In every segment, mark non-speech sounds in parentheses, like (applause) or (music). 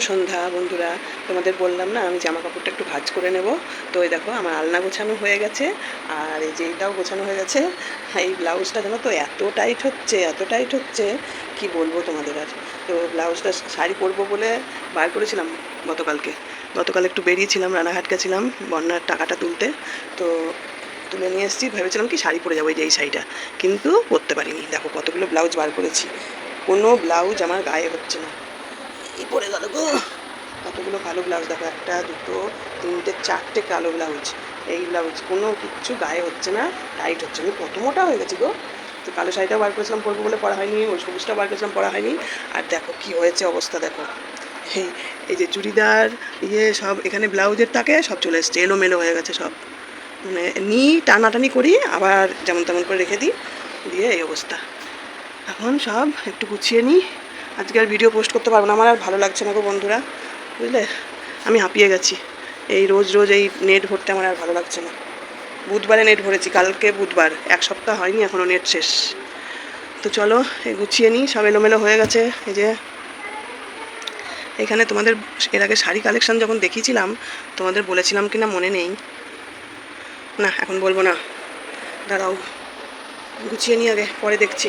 সন্ধ্যা বন্ধুরা। তোমাদের বললাম না, আমি জামা কাপড়টা একটু ভাঁজ করে নেব। তো এই দেখো, আমার আলনা গোছানো হয়ে গেছে। আর এই যে এইটাও গোছানো হয়ে গেছে। এই ব্লাউজটা জানো তো, এত টাইট হচ্ছে, এত টাইট হচ্ছে, কি বলব তোমাদের আর? তো ব্লাউজটা শাড়ি পরবো বলে বার করেছিলাম গতকালকে। গতকাল একটু বেরিয়েছিলাম, রানাঘাট গেছিলাম বন্যার টাকাটা তুলতে। তো তুলে নিয়ে এসেছি, ভেবেছিলাম কি শাড়ি পরে যাব এই যে এই শাড়িটা। কিন্তু পরতে পারিনি। দেখো কতগুলো ব্লাউজ বার করেছি। কোনো ব্লাউজ আমার গায়ে হচ্ছে না। কি পরে গেল গো। কতগুলো কালো ব্লাউজ দেখো, একটা, দুটো, তিনটে, চারটে কালো ব্লাউজ। এই ব্লাউজ কোনো কিচ্ছু গায়ে হচ্ছে না, টাইট হচ্ছে। আমি কত মোটা হয়ে গেছি গো। তো কালো শাড়িটাও বার করেছিলাম, পরবো বলে পরা হয়নি, ওই সবুজটা বার করেছিলাম, পরা হয়নি। আর দেখো কি হয়েছে অবস্থা, দেখো। এই এই যে চুড়িদার ইয়ে সব এখানে ব্লাউজের তাকে সব চলে এসছে, এলোমেলো হয়ে গেছে সব। মানে নিই টানাটানি করি, আবার যেমন তেমন করে রেখে দিই, দিয়ে এই অবস্থা। এখন সব একটু গুছিয়ে নিই। আজকে আর ভিডিও পোস্ট করতে পারব না। আমার আর ভালো লাগছে না গো বন্ধুরা, বুঝলে? আমি হাঁপিয়ে গেছি। এই রোজ রোজ এই নেট ভরতে আমার আর ভালো লাগছে না। বুধবারে নেট ভরেছি, কালকে বুধবার। এক সপ্তাহ হয়নি এখনও নেট শেষ। তো চলো এই গুছিয়ে নিই, সব এলোমেলো হয়ে গেছে। এই যে, এখানে তোমাদের এর আগে শাড়ি কালেকশন যখন দেখিয়েছিলাম, তোমাদের বলেছিলাম কি না মনে নেই। না, এখন বলব না। দাঁড়াও, গুছিয়ে নিই আগে, পরে দেখছি।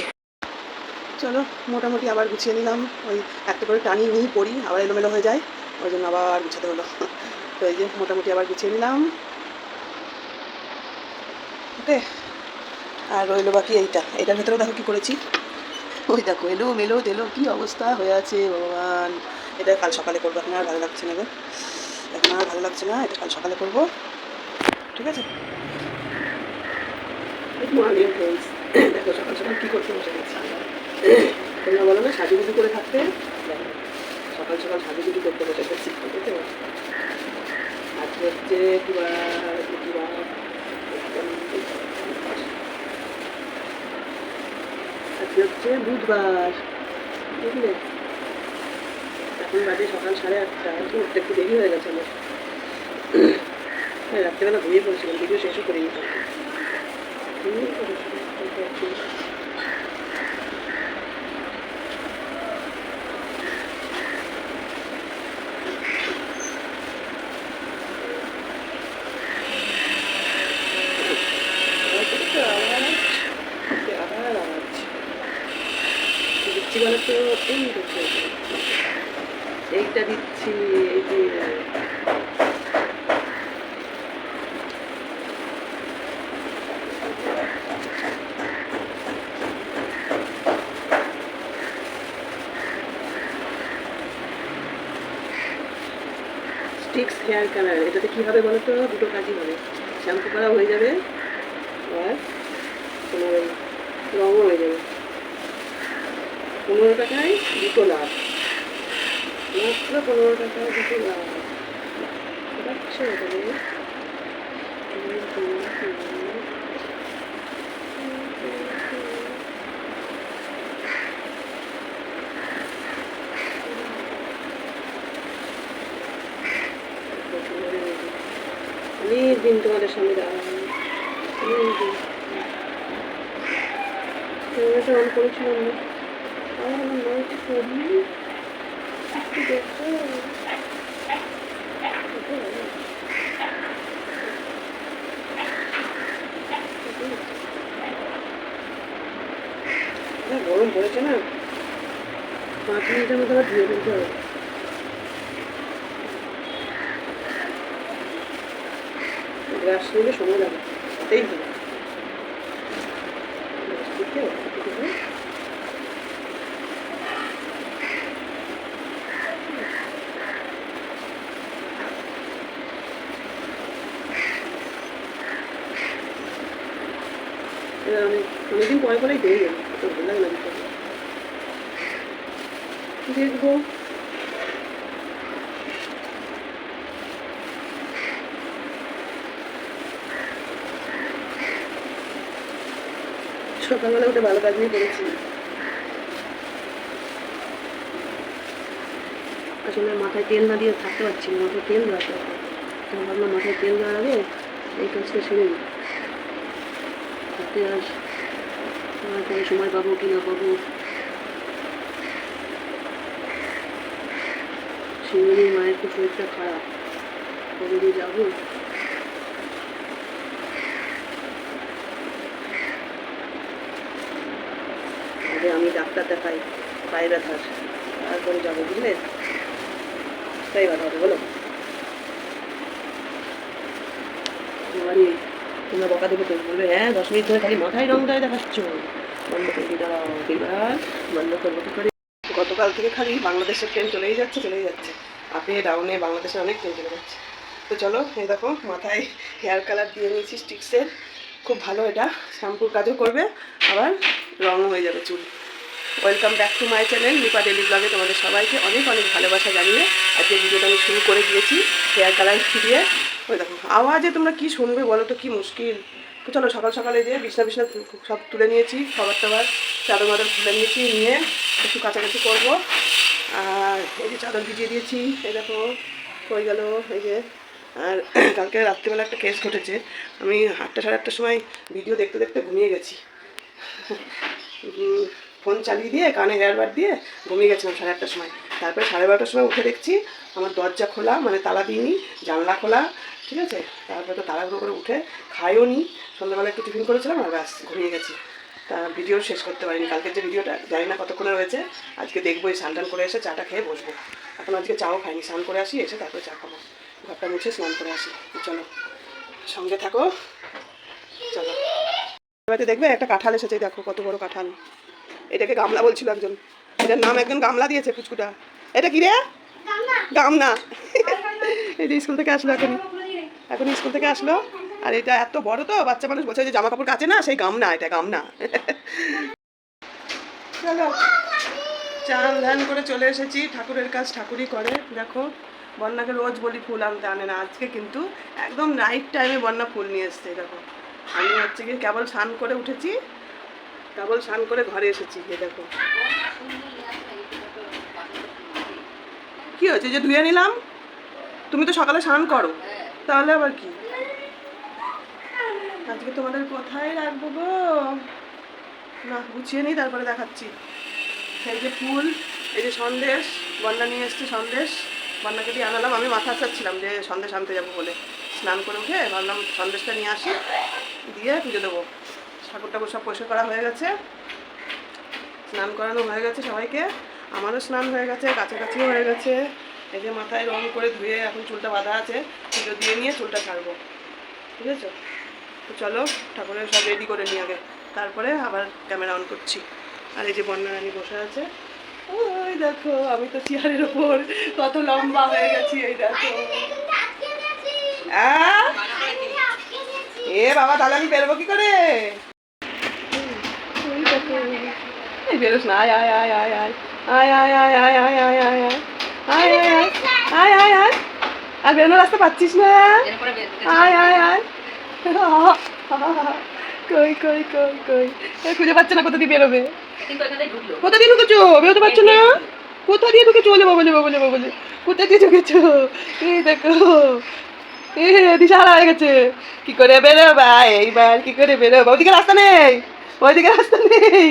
চলো, মোটামুটি আবার গুছিয়ে নিলাম। ওই একটা করে টানি নিই পড়ি, আবার এলোমেলো হয়ে যায়। ওই জন্য আবার গুছাতে হলো। (laughs) তো এই যে মোটামুটি আবার গুছিয়ে নিলাম। ওকে, আর রইল বাকি এইটা। এটার ভেতরেও দেখো কী করেছি। ওই দেখো, এলো, মেলো, তেলো, কী অবস্থা হয়ে আছে ভগবান। এটা কাল সকালে করব, এখন আর ভালো লাগছে না গো। এখন আর ভালো লাগছে না, এটা কাল সকালে করব। ঠিক আছে? দেখো সকাল সকাল কী করতে বসে গেছি। তোমরা বলো না, সাজুগুজু করে থাকতে? সকাল সকাল সাজুগুজু করতে বসে গেছি বুঝতে পারছ? আজকে হচ্ছে বুধবার আজকে হচ্ছে বুধবার, বুঝলে? এখন বাজে সকাল সাড়ে আটটা উঠতে একটু দেরি হয়ে গেছে আমার। হ্যাঁ রাত্রেবেলা ঘুমিয়ে পড়েছিলাম, ভিডিও শেষও করে নিতাম ঘুমিয়ে পড়েছিলাম তারপর একটু- আবার আওয়াজ দিচ্ছি বলে তো এই এইটা দিচ্ছি এই যে স্টিক্স হেয়ার কালার এটাতে কী হবে বলো তো দুটো কাজই হবে। শ্যাম্পু করা হয়ে যাবে, আর তোমার রঙও হয়ে যাবে। পনেরো টাকায় দুটো লাভ। মাত্র পনেরো টাকায় দুটো লাভ। অনেক দিন তোমাদের সামনে দাঁড়ানো অনেক দিন না গরম পড়েছে না। পাঁচ মিনিটের মধ্যে আবার ধুয়ে ফেলতে হবে। গ্রাস নিলে সময় লাগে। তাতেই হবে ঠিক আছে এবার অনেক অনেকদিন পেয়ে গেল। দেখব। সকালবেলা উঠে ভালো কাজ নিয়ে করেছি। আসলে মাথায় তেল না দিয়ে থাকতে পারছি না, মাথায় তেল দেওয়াতে তো ভাবলাম মাথায় তেল দেওয়ার আগে এই কাজটা সেরে নিই। আর সময় পাবো কি না পাবো? সুন্দরী মায়ের তো শরীরটা খারাপ। কবে যাব? আগে আমি ডাক্তার দেখাই, পায়ে ব্যথার তারপরে যাব, বুঝলে? তাই কথা হবে, বলো। তোমরা বকা দেবে তো, বলবে হ্যাঁ দশ মিনিট ধরে খালি মাথায় রং দেয় দেখাচ্ছ। গতকাল থেকে খালি বাংলাদেশের ট্রেন চলেই যাচ্ছে চলেই যাচ্ছে। আপে ডাউনে বাংলাদেশের অনেক ট্রেন চলে যাচ্ছে। তো চলো, এই দেখো, মাথায় হেয়ার কালার দিয়ে নিয়েছি স্টিক্সের খুব ভালো এটা। শ্যাম্পুর কাজও করবে, আবার রঙও হয়ে যাবে চুল। Welcome back to my channel Lipa daily ব্লগে তোমাদের সবাইকে অনেক অনেক ভালোবাসা জানিয়ে আজকে ভিডিওটা আমি শুরু করে দিয়েছি হেয়ার কালার ফিরিয়ে ওই দেখো, আওয়াজে তোমরা কি শুনবে বলো তো, কি মুশকিল? তো চলো সকাল সকালে যে বিছনা বিছনা সব তুলে নিয়েছি, খাবার টাবার, চাদর মাদর তুলে নিয়েছি, নিয়ে একটু কাছাকাছি করব। আর এই যে চাদর ভিজিয়ে দিয়েছি, এই দেখো হয়ে গেল, এই যে। আর (clears throat) কালকে রাত্রিবেলা একটা কেস ঘটেছে। আমি আটটা সাড়ে আটটার সময় ভিডিও দেখতে দেখতে ঘুমিয়ে গেছি। ফোন চালিয়ে দিয়ে, কানে হেয়ারবার দিয়ে ঘুমিয়ে গেছিলাম সাড়ে আটটার সময়। তারপরে সাড়ে বারোটার সময় উঠে দেখছি, আমার দরজা খোলা মানে তালা দিইনি, জানলা খোলা ঠিক আছে? তারপরে তো তাড়াহুড়ো করে উঠে খাইও নি সন্ধ্যাবেলা একটু টিফিন করেছিলাম আর ব্যাস ঘুমিয়ে গেছি। তা ভিডিও শেষ করতে পারিনি। কালকের যে ভিডিওটা জানি না কতক্ষণে রয়েছে আজকে দেখব এই স্নান টান করে এসে চাটা খেয়ে বসবো। এখন আজকে চাও খাইনি স্নান করে আসি এসে তারপরে চা খাব। ঘরটা মুছে স্নান করে আসি। চলো সঙ্গে থাকো। চলো। এবারে দেখবে একটা কাঁঠাল এসেছে দেখো কত বড় কাঁঠাল। এটাকে গামলা বলছিল একজন। এটার নাম একজন গামলা দিয়েছে পুচকুটা এটা কি রে? গামনা এই যে স্কুল থেকে আসলো এখন এখন স্কুল থেকে আসলো। আর এটা এত বড় তো, বাচ্চা মানুষ বলছে যে জামা কাপড় কাচে না, সেই গামনা, এটা গামনা। চলো, চান ধ্যান করে চলে এসেছি, ঠাকুরের কাজ ঠাকুরই করে, দেখো। বন্যাকে রোজ বলি ফুল আনতে আনে না, আজকে কিন্তু একদম নাইট টাইমে বন্যা ফুল নিয়ে এসছে, দেখো। আমি হচ্ছে কি কেবল স্নান করে উঠেছি, কেবল স্নান করে ঘরে এসেছি এ দেখো। কি হয়েছে যে ধুয়ে নিলাম? তুমি তো সকালে স্নান করো। তাহলে আবার কি? আজকে তোমাদের কোথায় রাখব গো। না, গুছিয়ে নিই, তারপরে দেখাচ্ছি। এই যে ফুল, এই যে সন্দেশ, বন্যা নিয়ে এসছে সন্দেশ। বন্যাকে দিয়ে আনালাম, আমি মাথা চাচ্ছিলাম যে সন্দেশ আনতে যাব বলে। স্নান করে উঠে ভাবলাম সন্দেশটা নিয়ে আসি, দিয়ে পুজো দেবো। ঠাকুর টাকুর সব পরিষ্কার করা হয়ে গেছে। স্নান করানো হয়ে গেছে সবাইকে। আমারও স্নান হয়ে গেছে, কাছাকাছিও হয়ে গেছে। এই যে মাথায় রং করে ধুয়ে এখন চুলটা বাঁধা আছে। পুজো দিয়ে নিয়ে চুলটা ছাড়বো ঠিক আছে তো চলো ঠাকুরের সব রেডি করে নিয়ে আগে তারপরে আবার ক্যামেরা অন করছি আর এই যে বন্যা রানী বসে আছে ওই দেখো আমি তো চেয়ারের ওপর কত লম্বা হয়ে গেছি এই দেখো? এ বাবা তাহলে আমি বেরোবো কি করে। এই বেরোস না আয় আয় আয় আয় আয় আয় আয় আয় আয় আয় আয় আয় আয় আয় আয় আয় আয় আয় আর বেরোনোর রাস্তা পাচ্ছিস না? আয় আয় আয়। কই কই কই কই? খুঁজে পাচ্ছে না কোথা দিয়ে বেরোবে। কোথা দিয়ে ঢুকেছো? বেরোতে পারছ না? কোথা দিয়ে ঢুকেছো? বলে কোথা দিয়ে ঢুকেছো? এই দেখো। এ দিশাহারা হয়ে গেছে। কি করে বেরোবা? এইবার কি করে বেরোবা? ওইদিকে রাস্তা নেই। ওইদিকে রাস্তা নেই।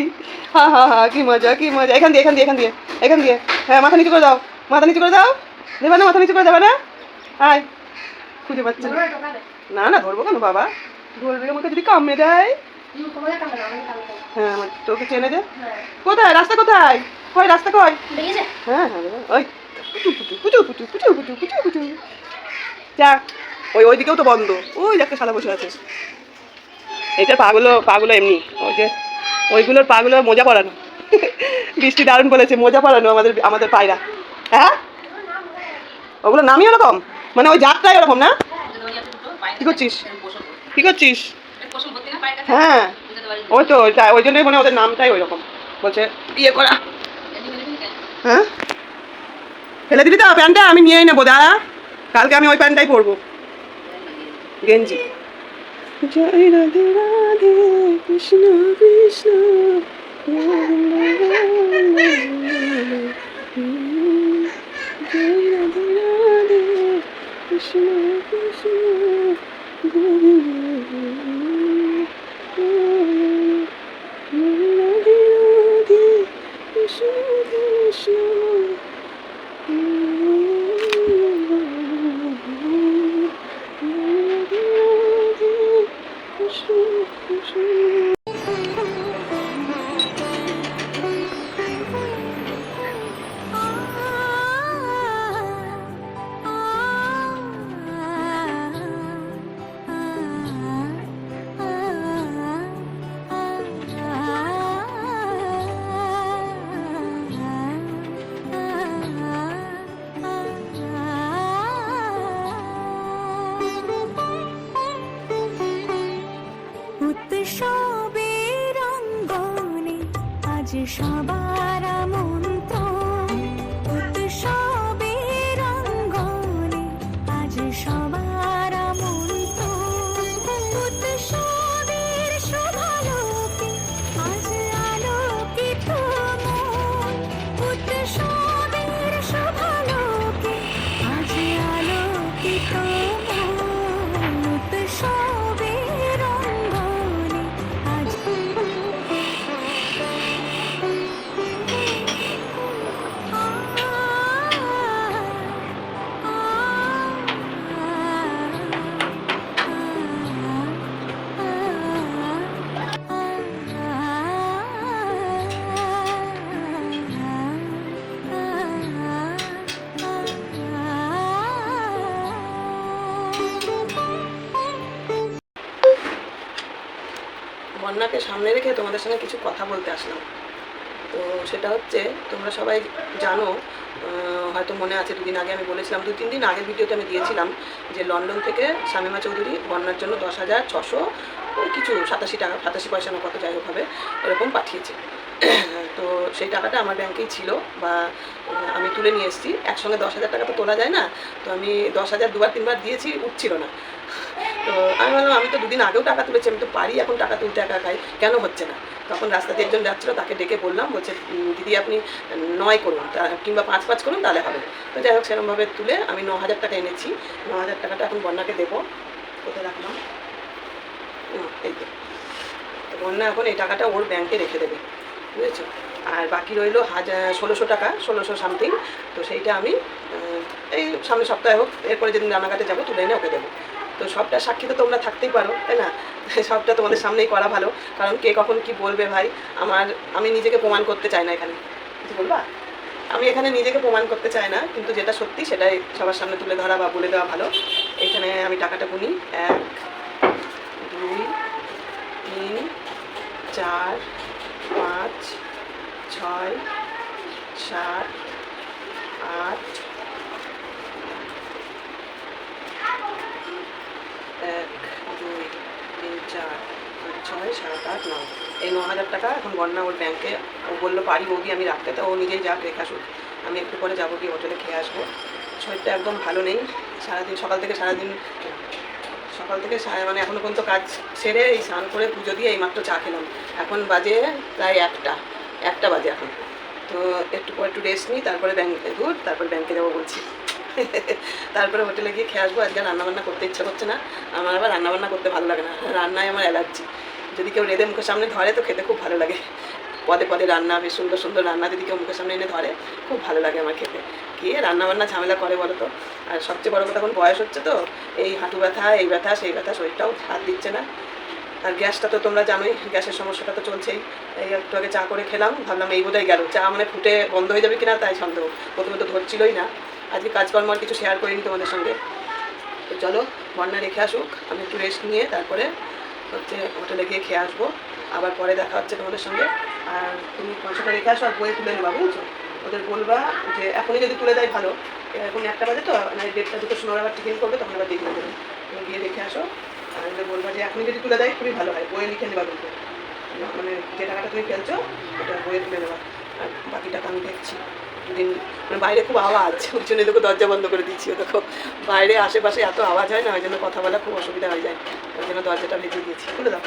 হা হা হা কি মজা কি মজা। এখান দিয়ে এখান দিয়ে এখান দিয়ে এখান দিয়ে। হ্যাঁ মাথা নিচু করে দাও। মাথা নিচু করে দাও। দেবে না মাথা নিচু করে দেবে না? আয়, খুঁজে পাচ্ছি না। না ধরবো কেন বাবা? ধরবে, আমাকে যদি কামড়ে দেয়। হ্যাঁ তোকে চেনে দে। কোথায়? রাস্তা কোথায়? কয় রাস্তা কয় হ্যাঁ, হ্যাঁ হ্যাঁ ওই। পুচু পুচু পুচু পুচু পুচু পুচু যা, ওই দিকেও তো বন্ধ। ওই একটা সাদা বসে আছে। এটার পাগুলো পাগুলো এমনি। ওই যে, ওইগুলোর পাগুলো মজা পড়ানো বৃষ্টি দারুণ বলেছে, মজা পড়ানো আমাদের আমাদের পায়রা। হ্যাঁ? ওগুলো নামই ওরকম? মানে ওই জাতটাই ওরকম না? কি করছিস? কি করছিস? হ্যাঁ। ওই তো, ওইটা, ওই জন্যই মানে ওদের নামটাই ওই রকম বলছে ইয়ে করা। হ্যাঁ? ফেলে দিবি তো প্যান্টটা? আমি নিয়েই নেব, দাঁড়া। কালকে আমি ওই প্যান্টটাই পরবো। গেঞ্জি। জয় রাধে রাধে, কৃষ্ণ কৃষ্ণ জয় রাধে রাধে। peşine düşün. সবাই বন্যাকে সামনে রেখে তোমাদের সঙ্গে কিছু কথা বলতে আসলাম। তো সেটা হচ্ছে, তোমরা সবাই জানো হয়তো মনে আছে, দুদিন আগে আমি বলেছিলাম দু তিন দিন আগের ভিডিওতে আমি দিয়েছিলাম যে লন্ডন থেকে শামিমা চৌধুরী বন্যার জন্য দশ হাজার ছশো কিছু সাতাশি টাকা, সাতাশি পয়সা না কত যাই হোক হবে এরকম পাঠিয়েছে। (clears throat) তো সেই টাকাটা আমার ব্যাংকেই ছিল বা আমি তুলে নিয়ে এসেছি। একসঙ্গে দশ হাজার টাকা তো তোলা যায় না। তো আমি দশ হাজার দুবার, তিনবার দিয়েছি, উঠছিল না তো আমি বললাম আমি তো দুদিন আগেও টাকা তুলেছি, আমি তো পারি এখন টাকা তুলতে একা খাই কেন হচ্ছে না? তখন রাস্তা দিয়ে একজন যাচ্ছিল, তাকে ডেকে বললাম, বলছে দিদি, আপনি নয় করুন কিংবা পাঁচ পাঁচ করুন, তাহলে হবে। তো যাই হোক সেরকমভাবে তুলে আমি ন হাজার টাকা এনেছি। ন হাজার টাকাটা এখন বন্যাকে দেবো। কোথায় রাখলাম? এই তো বন্যা এখন এই টাকাটা ওর ব্যাংকে রেখে দেবে, বুঝেছ? আর বাকি রইল হাজার ষোলোশো টাকা, ষোলোশো সামথিং। তো সেইটা আমি এই সামনের সপ্তাহে হোক, এরপরে যেদিন রানাঘাটে যাব, তুলে এনে ওকে দেবো। তো সবটা সাক্ষী তো তোমরা থাকতেই পারো, তাই না? (laughs) সবটা তোমাদের সামনেই করা ভালো। কারণ কে কখন কি বলবে ভাই? আমার, আমি নিজেকে প্রমাণ করতে চাই না এখানে। কিছু বলবা? আমি এখানে নিজেকে প্রমাণ করতে চাই না, কিন্তু যেটা সত্যি সেটাই সবার সামনে তুলে ধরা বা বলে দেওয়া ভালো। এখানে আমি টাকাটা গুনি। এক, দুই, তিন, চার, পাঁচ, ছয়, সাত, আট এক, দুই, তিন, চার, পাঁচ, ছয়, সাত, আট, নয়। এই ন হাজার টাকা এখন বন্যা ওর ব্যাংকে ও বলল, পারি বৌদি আমি রাখতে। তো ও নিজেই যাক রেখে আসুক। আমি একটু পরে যাব গিয়ে হোটেলে খেয়ে আসব। শরীরটা একদম ভালো নেই। সারাদিন, সকাল থেকে সারাদিন সকাল থেকে মানে এখনও পর্যন্ত কাজ সেরে এই স্নান করে পুজো দিয়ে এইমাত্র চা খেলাম। এখন বাজে প্রায় একটা একটা বাজে এখন। তো একটু পর একটু রেস্ট নিই, তারপরে ব্যাংকে ঘুর, তারপর ব্যাংকে যাব বলছি। তারপরে হোটেলে গিয়ে খেয়ে আসব, আজকে রান্নাবান্না করতে ইচ্ছা করছে না। আমার আবার রান্নাবান্না করতে ভালো লাগে না। রান্নায় আমার অ্যালার্জি। যদি কেউ রেঁধে মুখের সামনে ধরে তো খেতে খুব ভালো লাগে। পদে পদে রান্না, বেশ সুন্দর সুন্দর রান্না যদি কেউ মুখের সামনে এনে ধরে, খুব ভালো লাগে আমার খেতে। কে রান্নাবান্না ঝামেলা করে বলো তো? আর সবচেয়ে বড় কথা এখন বয়স হচ্ছে তো, এই হাঁটু ব্যথা, এই ব্যথা, সেই ব্যথা শরীরটাও হাত দিচ্ছে না। আর গ্যাসটা তো তোমরা জানোই, গ্যাসের সমস্যাটা তো চলছেই। এই একটু আগে চা করে খেলাম, ভাবলাম এই বোধহয় গেল। চা মানে ফুটে বন্ধ হয়ে যাবে কিনা তাই সন্দেহ। প্রথমে তো ধরছিলই না। আজকে কাজকর্ম আর কিছু শেয়ার করিনি তোমাদের সঙ্গে। তো চলো বন্যা রেখে আসুক, আমি একটু রেস্ট নিয়ে তারপরে হচ্ছে হোটেলে গিয়ে খেয়ে আসব। আবার পরে দেখা হচ্ছে তোমাদের সঙ্গে। আর তুমি পয়সাটা রেখে আসো আর বইয়ে তুলে নেবা, বুঝছ? ওদের বলবা যে এখনই যদি তুলে দেয় ভালো। এখন একটা বাজে তো মানে দেড়টা দুটো সময় আবার টিফিন করবে, তখন আবার দেবে তুমি গিয়ে রেখে আসো। আর ওদের বলবা যে এখনই যদি তুলে দেয়, খুবই ভালো হয়। বইয়ে লিখে নেবা কিন্তু। মানে যে টাকাটা তুমি ফেলছো, ওটা বইয়ে তুলে নেবা আর বাকি টাকা আমি দেখছি। দিন মানে বাইরে খুব আওয়াজ ওই জন্য দেখো দরজা বন্ধ করে দিচ্ছি ও দেখো, বাইরে আশেপাশে এত আওয়াজ হয় না, ওই জন্য কথা বলা খুব অসুবিধা হয়ে যায়। ওই জন্য দরজাটা ভেজে দিয়েছি। খুলে দাও।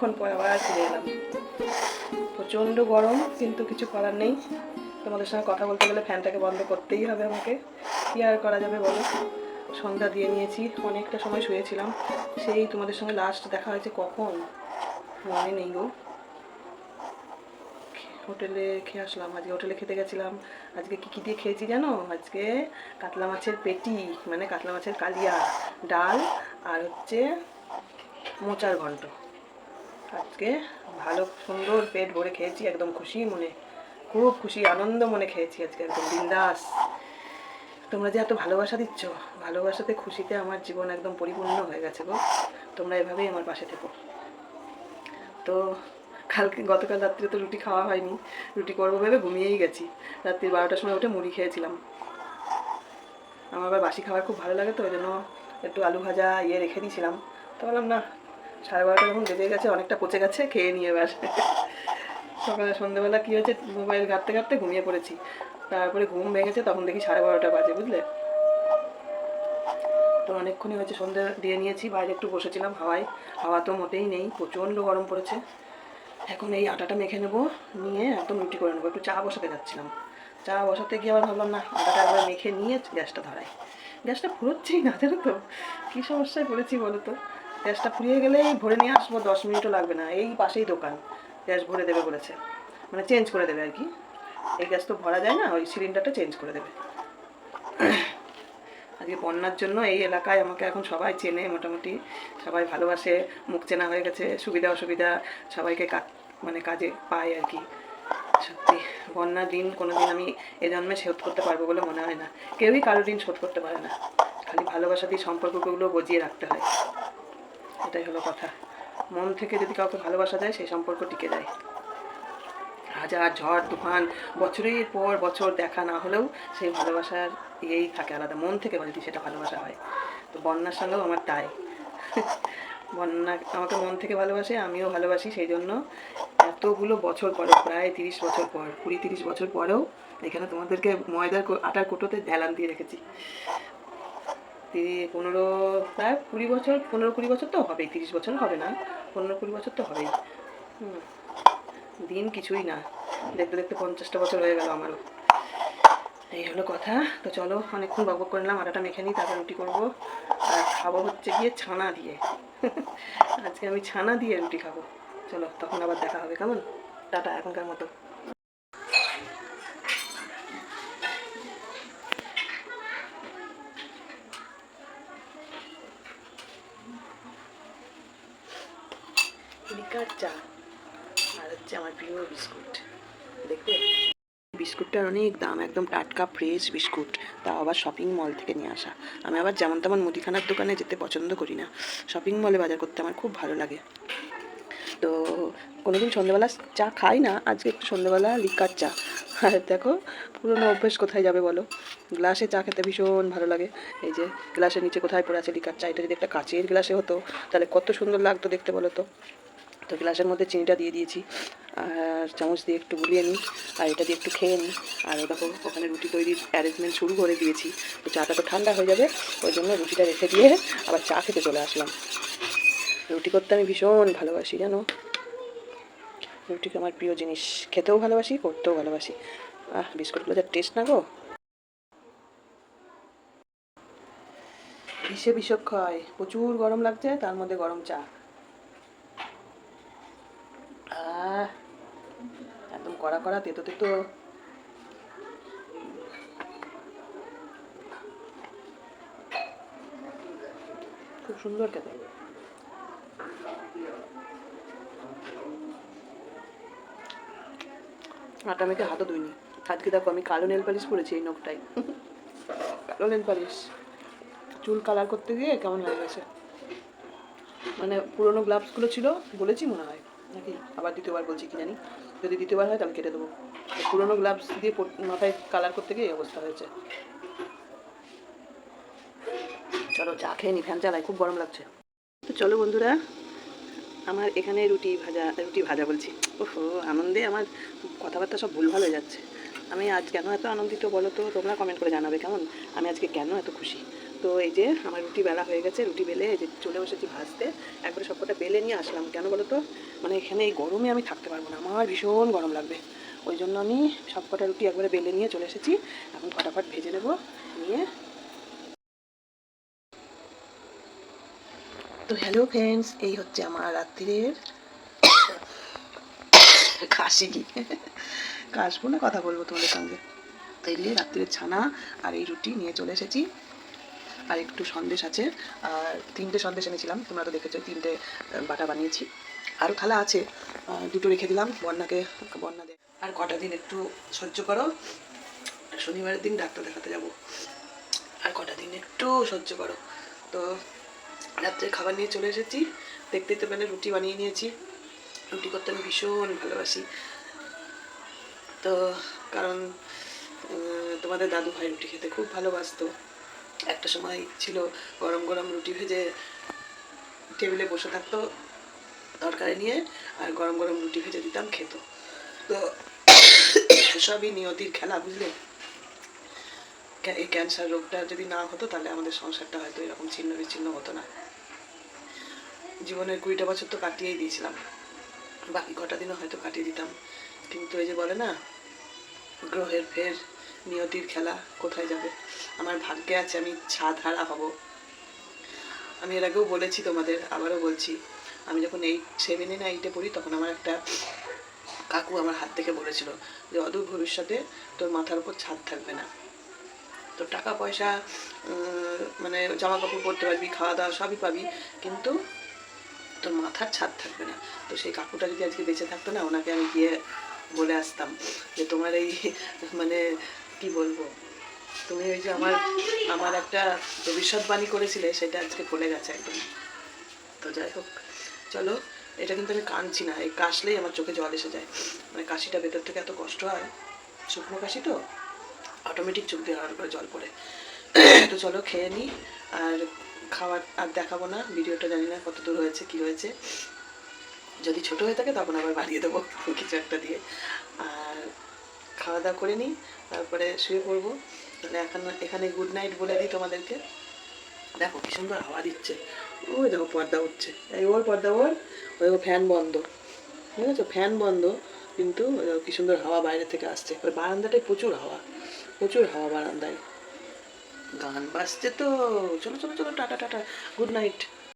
অনেকক্ষণ পর আবার ফিরে এলাম। প্রচণ্ড গরম, কিন্তু কিছু করার নেই। তোমাদের সঙ্গে কথা বলতে গেলে ফ্যানটাকে বন্ধ করতেই হবে আমাকে। কী আর করা যাবে বলো? সন্ধ্যা দিয়ে নিয়েছি, অনেকটা সময় শুয়েছিলাম। সেই তোমাদের সঙ্গে লাস্ট দেখা হয়েছে কখন? মনে নেই গো। হোটেলে খেয়ে আসলাম, আজকে হোটেলে খেতে গেছিলাম। আজকে কী কী দিয়ে খেয়েছি জানো? আজকে কাতলা মাছের পেটি মানে কাতলা মাছের কালিয়া, ডাল আর হচ্ছে মোচার ঘন্ট। আজকে ভালো সুন্দর পেট ভরে খেয়েছি, একদম খুশি মনে, খুব খুশি, আনন্দ মনে খেয়েছি আজকে একদম, বিন্দাস। তোমরা যে এত ভালোবাসা দিচ্ছ, ভালোবাসাতে খুশিতে আমার জীবন একদম পরিপূর্ণ হয়ে গেছে গো। তোমরা এভাবেই আমার পাশে থেকো। তো কালকে, গতকাল রাত্রে তো রুটি খাওয়া হয়নি, রুটি করব ভেবে ঘুমিয়েই গেছি। রাত্রি বারোটার সময় উঠে মুড়ি খেয়েছিলাম। আমার আবার বাসি খাবার খুব ভালো লাগে তো, ওই জন্য একটু আলু ভাজা ইয়ে রেখে দিয়েছিলাম। তো বললাম, না সাড়ে বারোটা যখন বেজে গেছে, অনেকটা পচে গেছে, খেয়ে নিয়ে এবার। সকালে সন্ধ্যেবেলা কী হয়েছে, মোবাইল ঘাঁটতে ঘাঁটতে ঘুমিয়ে পড়েছি। তারপরে ঘুম ভেঙেছে, তখন দেখি সাড়ে বারোটা বাজে, বুঝলে? তো অনেকক্ষণই হয়েছে সন্ধ্যে দিয়ে নিয়েছি, বাইরে একটু বসেছিলাম হাওয়ায়। হাওয়া তো মোটেই নেই, প্রচণ্ড গরম পড়েছে। এখন এই আটাটা মেখে নেব, নিয়ে একদম রুটি করে নেব, একটু চা বসাতে যাচ্ছিলাম। চা বসাতে গিয়ে আবার ভাবলাম, না, আটাটা একবার মেখে নিয়ে গ্যাসটা ধরাই। গ্যাসটা ফুরোচ্ছেই না, জানো তো? কী সমস্যায় পড়েছি বলো তো? গ্যাসটা ফুরিয়ে গেলেই ভরে নিয়ে আসব, দশ মিনিটও লাগবে না। এই পাশেই দোকান। গ্যাস ভরে দেবে বলেছে। মানে চেঞ্জ করে দেবে আর কি। এই গ্যাস তো ভরা যায় না, ওই সিলিন্ডারটা চেঞ্জ করে দেবে। আজকে বন্যার জন্য এই এলাকায় আমাকে এখন সবাই চেনে, মোটামুটি সবাই ভালোবাসে, মুখ চেনা হয়ে গেছে, সুবিধা, অসুবিধা সবাইকে মানে কাজে পায় আর কি। সত্যি, বন্যার ঋণ কোনো দিন আমি এ জন্মে শোধ করতে পারব বলে মনে হয় না। কেউই কারোর ঋণ শোধ করতে পারে না। খালি ভালোবাসা দিয়ে সম্পর্কগুলো বজিয়ে রাখতে হয়। এটাই হলো কথা। মন থেকে যদি কাউকে ভালোবাসা যায় সেই সম্পর্ক টিকে যায়। হাজার ঝড়, তুফান, বছরের পর বছর দেখা না হলেও সেই ভালোবাসার ইয়েই থাকে আলাদা। মন থেকে যদি সেটা ভালোবাসা হয়। তো বন্যার সঙ্গেও আমার তাই। বন্যা আমাকে মন থেকে ভালোবাসে, আমিও ভালোবাসি, সেই জন্য এতগুলো বছর পরে প্রায় তিরিশ বছর পর, কুড়ি তিরিশ বছর পরেও এখানে তোমাদেরকে ময়দার আটার কোটোতে ঢেলান দিয়ে রেখেছি। পনেরো, প্রায় কুড়ি বছর, পনেরো কুড়ি বছর তো হবেই, তিরিশ বছর হবে না, পনেরো কুড়ি বছর তো হবেই। দিন কিছুই না, দেখতে দেখতে পঞ্চাশটা বছর হয়ে গেল আমারও। এই হলো কথা, তো চলো অনেকক্ষণ বকবক করে নিলাম, আটাটা মেখে নিই, তারপর রুটি করব। আর খাব হচ্ছে গিয়ে ছানা দিয়ে। (laughs) আজকে আমি ছানা দিয়ে রুটি খাব। চলো, তখন আবার দেখা হবে, কেমন? টাটা, এখনকার মতো লিকার চা আর হচ্ছে আমার প্রিয় বিস্কুট দেখবে বিস্কুটটার অনেক দাম, একদম টাটকা ফ্রেশ বিস্কুট। তা আবার শপিং মল থেকে নিয়ে আসা। আমি আবার যেমন তেমন মুদিখানার দোকানে যেতে পছন্দ করি না। শপিং মলে বাজার করতে আমার খুব ভালো লাগে। তো কোনোদিন সন্ধ্যেবেলা চা খাই না, আজকে একটু সন্ধ্যেবেলা লিকার চা। আর দেখো, পুরোনো অভ্যেস কোথায় যাবে বলো? গ্লাসে চা খেতে ভীষণ ভালো লাগে। এই যে গ্লাসের নিচে কোথায় পড়ে আছে লিকার চা? এটা যদি একটা কাচের গ্লাসে হতো, তাহলে কত সুন্দর লাগতো দেখতে বলো তো। তো গ্লাসের মধ্যে চিনিটা দিয়ে দিয়েছি। আর চামচ দিয়ে একটু গুলিয়ে নিই, আর এটা দিয়ে একটু খেয়ে নিই। আর দেখো, ওখানে রুটি তৈরির অ্যারেঞ্জমেন্ট শুরু করে দিয়েছি। তো চাটা তো ঠান্ডা হয়ে যাবে, ওই জন্য রুটিটা রেখে দিয়ে আবার চা খেতে চলে আসলাম। রুটি করতে আমি ভীষণ ভালোবাসি, জানো? রুটিকে আমার প্রিয় জিনিস। খেতেও ভালোবাসি, করতেও ভালোবাসি। আহ, বিস্কুটগুলো যা টেস্ট না গো। বিষে বিষক্ষয় প্রচুর গরম লাগছে, তার মধ্যে গরম চা। একদম কড়া কড়া, তেতো তেতো। খুব সুন্দর খেতে। আটা মেখে হাতও ধুইনি। আজকে দেখো আমি কালো নেল পালিশ পরেছি এই নখটাই কালো নেল পালিশ চুল কালার করতে গিয়ে কেমন হয়ে গেছে মানে পুরোনো গ্লাভসগুলো ছিল, বলেছি মনে হয়। নাকি? আবার দ্বিতীয়বার বলছি কি জানি? যদি দ্বিতীয়বার হয় তাহলে কেটে দেবো। পুরোনো গ্লাভস দিয়ে মাথায় কালার করতে গিয়ে অবস্থা হয়েছে। চলো চা খেয়ে নি, ফ্যান চালাই, খুব গরম লাগছে। তো চলো বন্ধুরা, আমার এখানে রুটি ভাজা রুটি ভাজা বলছি। ওহো, আনন্দে আমার কথাবার্তা সব ভুলভাল হয়ে যাচ্ছে। আমি আজ কেন এত আনন্দিত বলো তো? তোমরা কমেন্ট করে জানাবে কেমন? আমি আজকে কেন এত খুশি? তো এই যে আমার রুটি বেলা হয়ে গেছে, রুটি বেলে এই যে চলে বসেছি ভাজতে। একবারে সবকটা বেলে নিয়ে আসলাম। কেন বলো তো মানে এখানে এই গরমে আমি থাকতে পারব না। আমার ভীষণ গরম লাগবে। ওই জন্য আমি সবকটা রুটি একবারে বেলে নিয়ে চলে এসেছি। এখন ফটাফট ভেজে নেব, নিয়ে। তো হ্যালো ফ্রেন্ডস, এই হচ্ছে আমার রাত্রির কাশি কি কাশবো না, কথা বলব তোমাদের সঙ্গে। তাইলে রাত্রির ছানা আর এই রুটি নিয়ে চলে এসেছি। আর একটু সন্দেশ আছে। আর তিনটে সন্দেশ এনেছিলাম, তোমরা তো দেখেছ, তিনটে বাটা বানিয়েছি। আরও থালা আছে দুটো রেখে দিলাম, বন্যাকে, বন্যা দে আর কটা দিন একটু সহ্য করো। শনিবারের দিন ডাক্তার দেখাতে যাব। আর কটা দিন একটু সহ্য করো। তো রাত্রে খাবার নিয়ে চলে এসেছি। দেখতে দেখতে পেলে রুটি বানিয়ে নিয়েছি। রুটি করতে আমি ভীষণ ভালোবাসি। তো কারণ তোমাদের দাদু ভাই রুটি খেতে খুব ভালোবাসতো। একটা সময় ছিল গরম গরম রুটি ভেজে টেবিলে বসে থাকতো তরকারি নিয়ে আর গরম গরম রুটি ভেজে দিতাম খেত। তো সবই নিয়তির খেলা, বুঝলে? এই ক্যান্সার রোগটা যদি না হতো তাহলে আমাদের সংসারটা হয়তো এরকম ছিন্ন বিচ্ছিন্ন হতো না। জীবনের কুড়িটা বছর তো কাটিয়েই দিয়েছিলাম। বাকি কটা দিনও হয়তো কাটিয়ে দিতাম। কিন্তু এই যে বলে না, গ্রহের ফের নিয়তির খেলা কোথায় যাবে? আমার ভাগ্যে আছে, আমি ছাদ হারা হব। আমি এর আগেও বলেছি তোমাদের, আবারও বলছি, আমি যখন এইট সেভেনে না এইটে পড়ি, তখন আমার একটা কাকু আমার হাত থেকে বলেছিল যে, অদূর ভবিষ্যতে তোর মাথার উপর ছাদ থাকবে না। তোর টাকা, পয়সা মানে জামা কাপড় পরতে পারবি খাওয়া দাওয়া সবই পাবি, কিন্তু তোর মাথার ছাদ থাকবে না। তো সেই কাকুটা যদি আজকে বেঁচে থাকতো না, ওনাকে আমি গিয়ে বলে আসতাম যে, তোমার এই মানে কি বলব? তুমি ওই যে আমার আমার একটা ভবিষ্যৎবাণী করেছিলে, সেটা আজকে ফলে গেছে একদম। তো যাই হোক, চলো, এটা কিন্তু আমি কাঁদছি না। এই কাশলেই আমার চোখে জল এসে যায়। মানে কাশিটা ভেতর থেকে এত কষ্ট হয়। শুকনো কাশি তো? অটোমেটিক চোখ দিয়ে হওয়ার করে জল পড়ে। তো চলো, খেয়ে নিই আর খাওয়ার, আর দেখাবো না। ভিডিওটা জানি না কত দূর হয়েছে, কি হয়েছে। যদি ছোট হয়ে থাকে তখন আবার বাড়িয়ে দেবো। কিছু একটা দিয়ে। খাওয়া দাওয়া করে নিই, তারপরে শুয়ে পড়ব। তাহলে এখন এখানে গুড নাইট বলে দিই তোমাদেরকে। দেখো কি সুন্দর হাওয়া দিচ্ছে। ওই দেখো পর্দা উঠছে। এই ওর পর্দা ওর, ওই ও ফ্যান বন্ধ। ঠিক আছে ফ্যান বন্ধ, কিন্তু কি সুন্দর হাওয়া বাইরে থেকে আসছে। ওই বারান্দাটায় প্রচুর হাওয়া প্রচুর হাওয়া বারান্দায়। গান বাজছে তো। চলো চলো চলো, টাটা টাটা। Good night